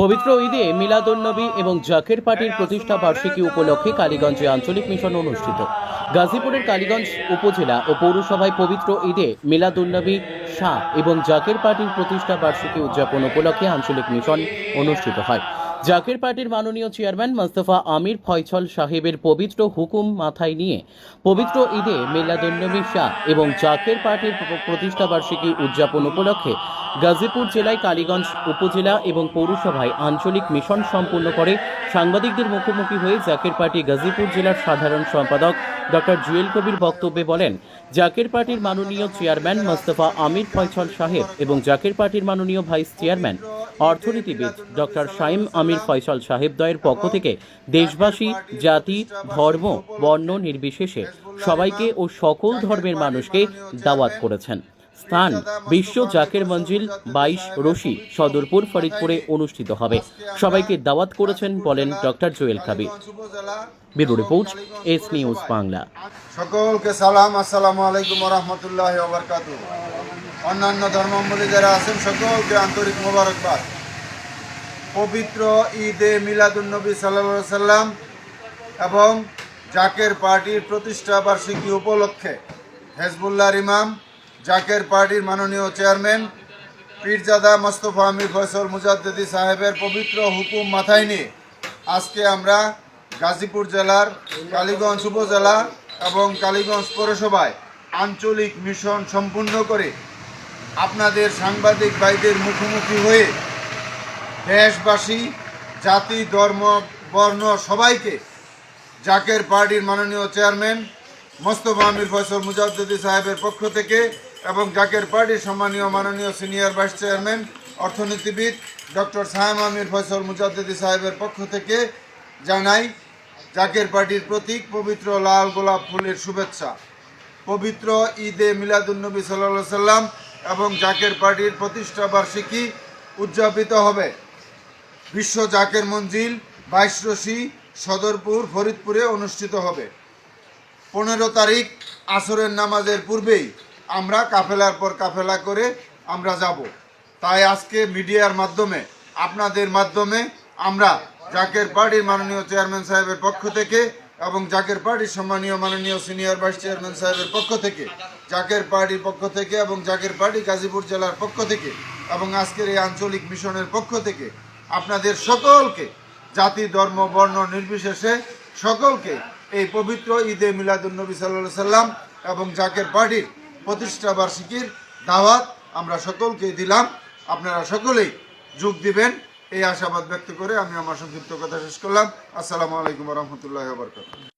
পবিত্র ঈদে মিলাদুন্নবী এবং জাকের পার্টির প্রতিষ্ঠা বার্ষিকী উপলক্ষে কালীগঞ্জে আঞ্চলিক মিশন অনুষ্ঠিত। গাজীপুরের কালীগঞ্জ উপজেলা ও পৌরসভায় পবিত্র ঈদে মিলাদুন্নবী, শাহ এবং জাকের পার্টির প্রতিষ্ঠা বার্ষিকী উদযাপন উপলক্ষে আঞ্চলিক মিশন অনুষ্ঠিত হয়। জাকের পার্টির মাননীয় চেয়ারম্যান মোস্তফা আমির ফয়ছল সাহেবের পবিত্র হুকুম মাথায় নিয়ে পবিত্র ঈদে মিলাদুন্নবী শাহ এবং জাকের পার্টির প্র- প্রতিষ্ঠা বার্ষিকী উদযাপন উপলক্ষে গাজীপুর জেলায় কালীগঞ্জ উপজেলা এবং পৌরসভায় আঞ্চলিক মিশন সম্পূর্ণ করে সাংবাদিকদের মুখোমুখি হয়ে জাকের পার্টি গাজীপুর জেলার সাধারণ সম্পাদক ডক্টর জুয়েল কবির বক্তব্যে বলেন, জাকির পার্টির মাননীয় চেয়ারম্যান মোস্তফা আমির ফয়ছল সাহেব এবং জাকির পার্টির মাননীয় ভাইস চেয়ারম্যান, অর্থনীতিবিদ ডক্টর শাইম আমির ফয়সল সাহেবদ্বয়ের পক্ষ থেকে দেশবাসী, জাতি, ধর্ম, বর্ণ নির্বিশেষে সবাইকে ও সকল ধর্মের মানুষকে দাওয়াত করেছেন। স্থান বিশ্ব জাকের মঞ্জিল বাইশ রশি সদরপুর ফরিদপুরে অনুষ্ঠিত হবে। সবাইকে দাওয়াত করেছেন বলেন doctor Jewel Kabir. Bureau report, S news Bangla. সকলকে সালাম, আসসালামু আলাইকুম রহমতুল্লাহ অন্যান্য ধর্মাবলী যারা আছেন, সকলকে আন্তরিক মোবারকবাদ। পবিত্র ঈদে মিলাদুন্নবী সাল্লা সাল্লাম এবং জাকের পার্টির প্রতিষ্ঠা বার্ষিকী উপলক্ষে হেজবুল্লাহর ইমাম, জাকের পার্টির মাননীয় চেয়ারম্যান, পীরজাদা মোস্তফা আমির ফয়সল মুজাদ্দিদি সাহেবের পবিত্র হুকুম মাথায় নিয়ে আজকে আমরা গাজীপুর জেলার কালীগঞ্জ উপজেলা এবং কালীগঞ্জ পৌরসভায় আঞ্চলিক মিশন সম্পূর্ণ করে আপনাদের সাংবাদিক ভাইদের মুখোমুখি হয়ে দেশবাসী, জাতি, ধর্ম, বর্ণ সবাইকে জাকের পার্টির মাননীয় চেয়ারম্যান মোস্তফা আমির ফয়সল মুজাদ্দিদি সাহেবের পক্ষ থেকে এবং জাকের পার্টির সম্মানীয় মাননীয় সিনিয়র ভাইস চেয়ারম্যান, অর্থনীতিবিদ ডক্টর সাহেম আমির ফয়সল মুজাদ্দিদি সাহেবের পক্ষ থেকে জানাই জাকের পার্টির প্রতীক পবিত্র লাল গোলাপ ফুলের শুভেচ্ছা। পবিত্র ঈদে মিলাদুন্নবী সাল্লা সাল্লাম এবং জাকের পার্টির প্রতিষ্ঠা বার্ষিকী উদযাপিত হবে। বিশ্ব জাকের মঞ্জিল বাইশ রশি সদরপুর, ফরিদপুরে অনুষ্ঠিত হবে। পনেরো তারিখ আসরের নামাজের পূর্বেই আমরা কাফেলার পর কাফেলা করে আমরা যাব। তাই আজকে মিডিয়ার মাধ্যমে, আপনাদের মাধ্যমে আমরা জাকের পার্টির মাননীয় চেয়ারম্যান সাহেবের পক্ষ থেকে এবং জাকের পার্টির সম্মানীয় মাননীয় সিনিয়র ভাইস চেয়ারম্যান সাহেবের পক্ষ থেকে, জাকের পার্টির পক্ষ থেকে এবং জাকের পার্টি গাজীপুর জেলার পক্ষ থেকে এবং আজকের এই আঞ্চলিক মিশনের পক্ষ থেকে আপনাদের সকলকে, জাতি, ধর্ম, বর্ণ নির্বিশেষে সকলকে এই পবিত্র ঈদে মিলাদুলনবী সাল্লা সাল্লাম এবং জাকের পার্টির প্রতিষ্ঠা বার্ষিকীর দাওয়াত আমরা সকলকে দিলাম। আপনারা সকলেই যোগ দিবেন। এই আশাবাদ ব্যক্ত করে আমি আমার সংক্ষিপ্ত কথা শেষ করলাম। আসসালামু আলাইকুম রহমতুল্লাহ বরকাত